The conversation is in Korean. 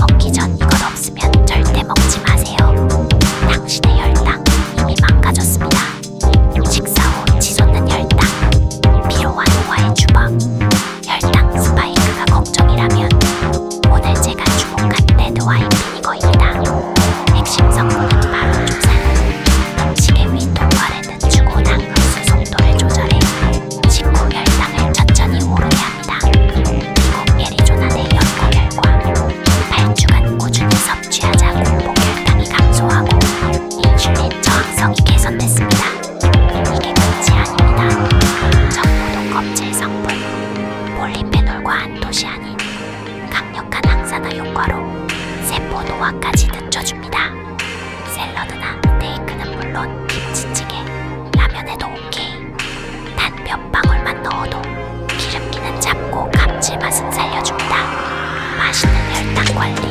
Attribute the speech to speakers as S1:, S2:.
S1: 먹기 전 소화까지 늦춰줍니다. 샐러드나 베이크는 물론 김치찌개, 라면에도 오케이. 단 몇 방울만 넣어도 기름기는 잡고 감칠맛은 살려줍니다. 맛있는 혈당 관리.